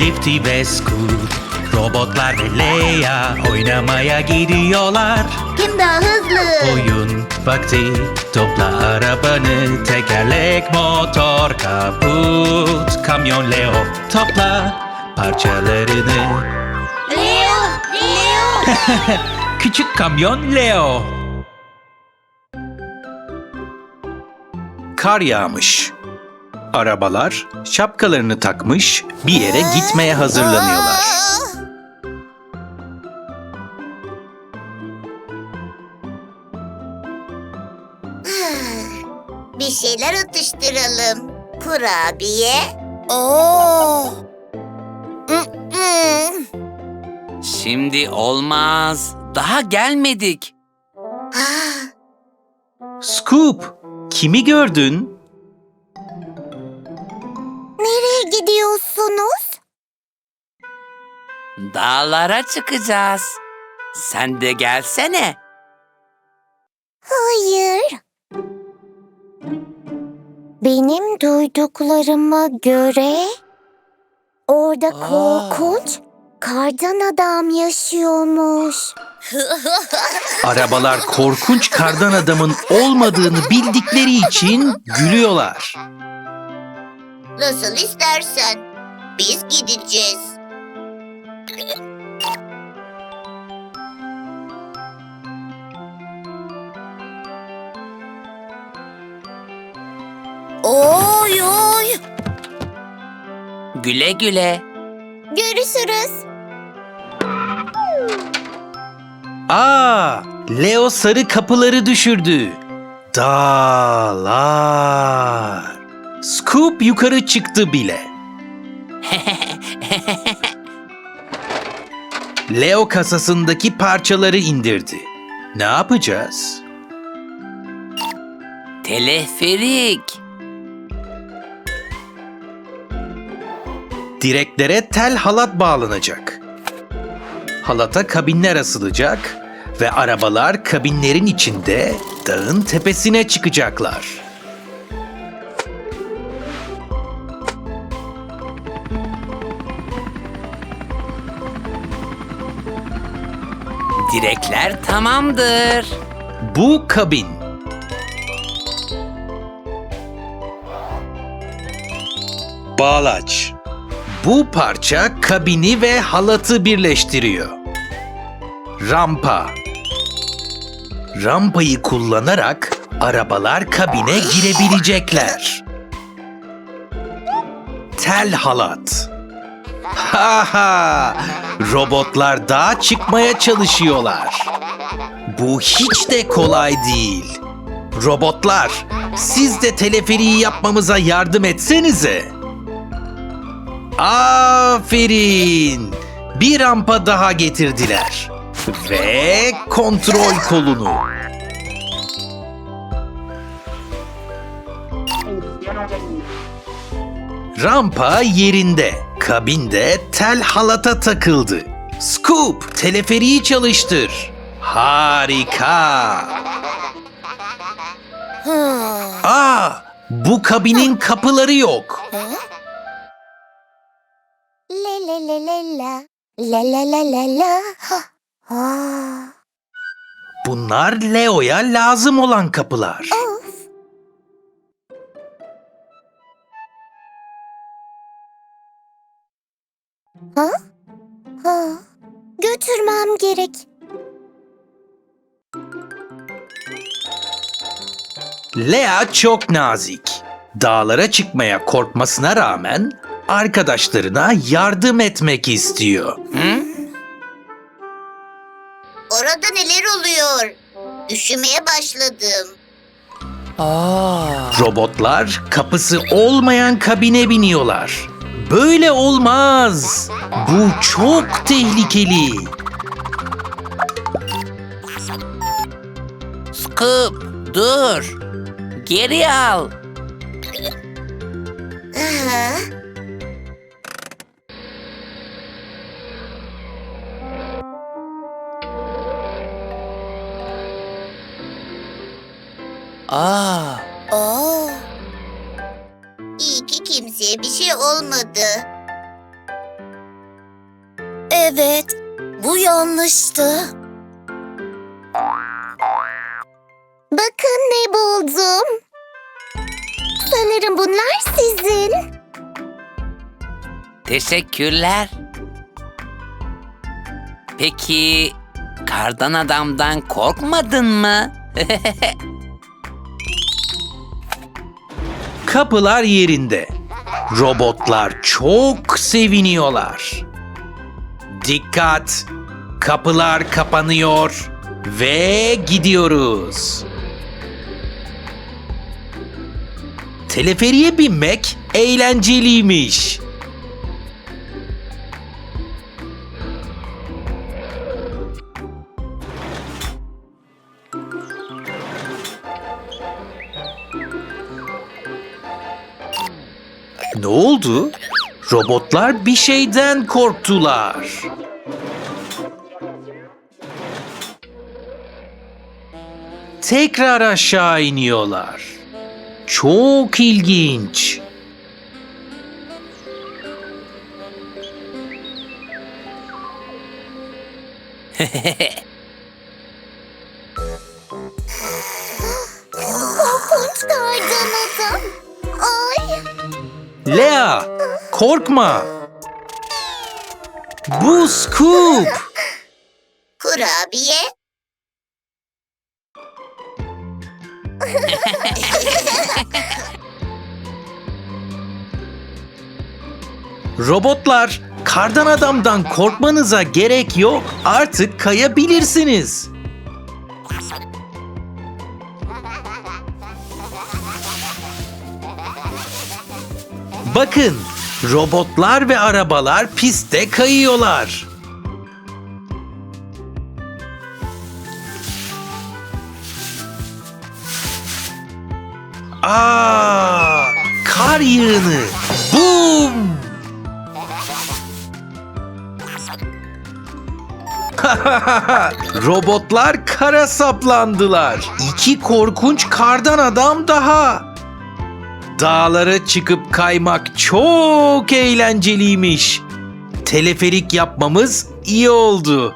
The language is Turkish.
Lifty ve Scoot Robotlar ve Leia oynamaya gidiyorlar Kim daha hızlı? Oyun vakti Topla arabanı Tekerlek, motor, kaput Kamyon Leo Topla parçalarını Leo! Leo! Küçük kamyon Leo Kar yağmış. Arabalar şapkalarını takmış bir yere gitmeye hazırlanıyorlar. Bir şeyler atıştıralım. Kurabiye. Oo. Şimdi olmaz. Daha gelmedik. Scoop, kimi gördün? Gidiyorsunuz? Dağlara çıkacağız. Sen de gelsene. Hayır. Benim duyduklarıma göre orada Aa. korkunç kardan adam yaşıyormuş. Arabalar korkunç kardan adamın olmadığını bildikleri için gülüyorlar. Nasıl istersen. Biz gideceğiz. Oy oy. Güle güle. Görüşürüz. Aa, Leo sarı kapıları düşürdü. Dağlar. Scoop yukarı çıktı bile. Leo kasasındaki parçaları indirdi. Ne yapacağız? Teleferik. Direklere tel halat bağlanacak. Halata kabinler asılacak ve arabalar kabinlerin içinde dağın tepesine çıkacaklar. Direkler tamamdır. Bu kabin. Bağlaç. Bu parça kabini ve halatı birleştiriyor. Rampa. Rampayı kullanarak arabalar kabine girebilecekler. Tel halat. Ha ha! Robotlar dağa çıkmaya çalışıyorlar. Bu hiç de kolay değil. Robotlar, siz de teleferiği yapmamıza yardım etsenize. Aferin. Bir rampa daha getirdiler. Ve kontrol kolunu. Rampa yerinde. Kabinde tel halata takıldı. Scoop, teleferiği çalıştır. Harika. Aa, bu kabinin kapıları yok. La la la la la. La la la la la. Bunlar Leo'ya lazım olan kapılar. Ha? Ha. Götürmem gerek. Lea çok nazik. Dağlara çıkmaya korkmasına rağmen arkadaşlarına yardım etmek istiyor. Orada neler oluyor? Üşümeye başladım. Aa. Robotlar kapısı olmayan kabine biniyorlar. Böyle olmaz. Bu çok tehlikeli. Scoop, dur. Geri al. Aa. İyi ki kimseye bir şey olmadı. Evet, bu yanlıştı. Bakın ne buldum. Sanırım bunlar sizin. Teşekkürler. Peki kardan adamdan korkmadın mı? Kapılar yerinde. Robotlar çok seviniyorlar. Dikkat! Kapılar kapanıyor ve gidiyoruz. Teleferiye binmek eğlenceliymiş. Ne oldu? Robotlar bir şeyden korktular. Tekrar aşağı iniyorlar. Çok ilginç. Korkunç Lea, korkma. Bu Scoop. kurabiye. Robotlar, kardan adamdan korkmanıza gerek yok. Artık kayabilirsiniz. Bakın, robotlar ve arabalar pistte kayıyorlar. Aa, kar yığını. Boom! Robotlar kara saplandılar. İki korkunç kardan adam daha. Dağlara çıkıp kaymak çok eğlenceliymiş. Teleferik yapmamız iyi oldu.